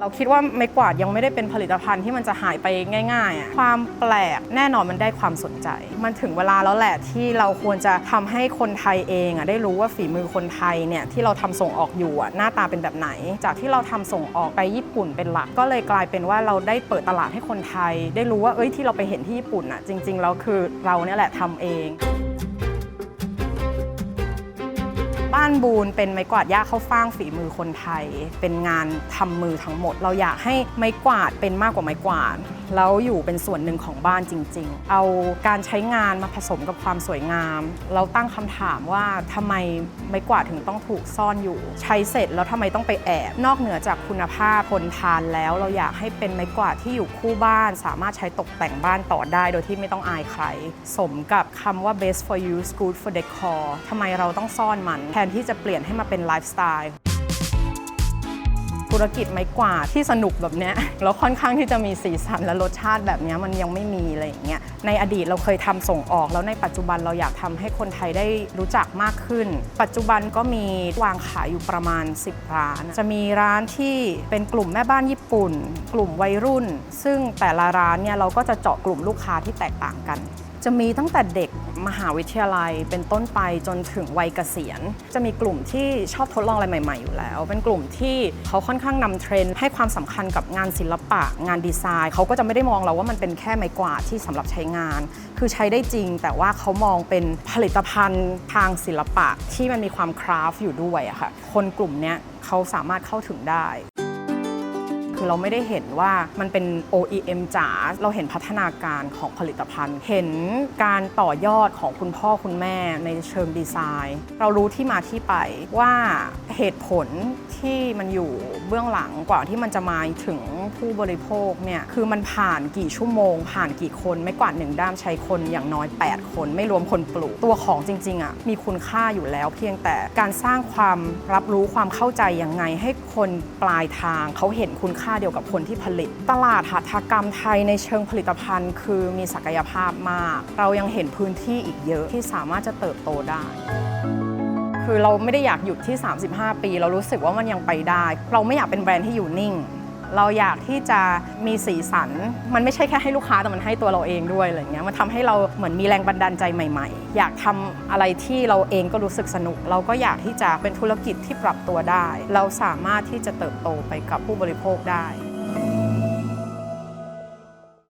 เราคิดว่าไม้กวาดยังไม่ได้เป็นผลิตภัณฑ์ที่มันจะหายไปง่ายๆ ความแปลกแน่นอนมันได้ความสนใจ มันถึงเวลาแล้วแหละที่เราควรจะทำให้คนไทยเองอะได้รู้ว่าฝีมือคนไทยเนี่ยที่เราทำส่งออกอยู่อะหน้าตาเป็นแบบไหน จากที่เราทำส่งออกไปญี่ปุ่นเป็นหลัก ก็เลยกลายเป็นว่าเราได้เปิดตลาดให้คนไทย ได้รู้ว่าเอ้ยที่เราไปเห็นที่ญี่ปุ่นอะจริง ๆ แล้วคือเราเนี่ยแหละทำเองานบูนเป็นไม้กวาดย่าเข้าฟ่างฝีมือคนไทย เป็นงานทำมือทั้งหมด เราอยากให้ไม้กวาดเป็นมากกว่าไม้กวาดแล้วอยู่เป็นส่วนหนึ่งของบ้านจริง ๆ เอาการใช้งานมาผสมกับความสวยงาม เราตั้งคำถามว่าทำไมไม้กวาดถึงต้องถูกซ่อนอยู่ ใช้เสร็จแล้วทำไมต้องไปแอบนอกเหนือจากคุณภาพคนทานแล้ว เราอยากให้เป็นไม้กวาดที่อยู่คู่บ้าน สามารถใช้ตกแต่งบ้านต่อได้ โดยที่ไม่ต้องอายใคร สมกับคำว่า best for use good for decor ทำไมเราต้องซ่อนมันแทนที่ที่จะเปลี่ยนให้มาเป็นไลฟ์สไตล์ธุรกิจไม้กวาดที่สนุกแบบเนี้ยแล้วค่อนข้างที่จะมีสีสันและรสชาติแบบเนี้ยมันยังไม่มีอะไรอย่างเงี้ยในอดีตเราเคยทำส่งออก แล้วในปัจจุบันเราอยากทำให้คนไทยได้รู้จักมากขึ้น ปัจจุบันก็มีวางขายอยู่ประมาณ 10 ร้าน จะมีร้านที่เป็นกลุ่มแม่บ้านญี่ปุ่น กลุ่มวัยรุ่น ซึ่งแต่ละร้านเนี่ยเราก็จะเจาะกลุ่มลูกค้าที่แตกต่างกัน จะมีตั้งแต่เด็กมหาวิทยาลัยเป็นต้นไปจนถึงวัยเกษียณ จะมีกลุ่มที่ชอบทดลองอะไรใหม่ ๆ อยู่แล้ว เป็นกลุ่มที่เขาค่อนข้างนำเทรนด์ให้ความสำคัญกับงานศิลปะ งานดีไซน์ เขาก็จะไม่ได้มองเราว่ามันเป็นแค่ไม้กวาดที่สำหรับใช้งาน คือใช้ได้จริง แต่ว่าเขามองเป็นผลิตภัณฑ์ทางศิลปะที่มันมีความคราฟอยู่ด้วยอะค่ะคนกลุ่มนี้เขาสามารถเข้าถึงได้ คือเราไม่ได้เห็นว่ามันเป็น OEM จ๋าเราเห็นพัฒนาการของผลิตภัณฑ์ เห็นการต่อยอดของคุณพ่อคุณแม่ในเชิงดีไซน์ เรารู้ที่มาที่ไปว่าเหตุผลที่มันอยู่เบื้องหลังกว่าที่มันจะมาถึงผู้บริโภคเนี่ยคือมันผ่านกี่ชั่วโมง ผ่านกี่คนไม่กว่าหนึ่งด้ามใช้คนอย่างน้อย 8 คน ไม่รวมคนปลูกตัวของจริงๆอะมีคุณค่าอยู่แล้ว เพียงแต่การสร้างความรับรู้ความเข้าใจยังไงให้คนปลายทางเขาเห็นคุณค่าเดียวกับคนที่ผลิต ตลาดหัตถกรรมไทยในเชิงผลิตภัณฑ์ คือมีศักยภาพมาก เรายังเห็นพื้นที่อีกเยอะที่สามารถจะเติบโตได้คือเราไม่ได้อยากหยุดที่ 35 ปี เรารู้สึกว่ามันยังไปได้ เราไม่อยากเป็นแบรนด์ที่อยู่นิ่ง เราอยากที่จะมีสีสัน มันไม่ใช่แค่ให้ลูกค้าแต่มันให้ตัวเราเองด้วยอะไรเงี้ยมันทำให้เราเหมือนมีแรงบันดาลใจใหม่ ๆ อยากทำอะไรที่เราเองก็รู้สึกสนุก เราก็อยากที่จะเป็นธุรกิจที่ปรับตัวได้ เราสามารถที่จะเติบโตไปกับผู้บริโภคได้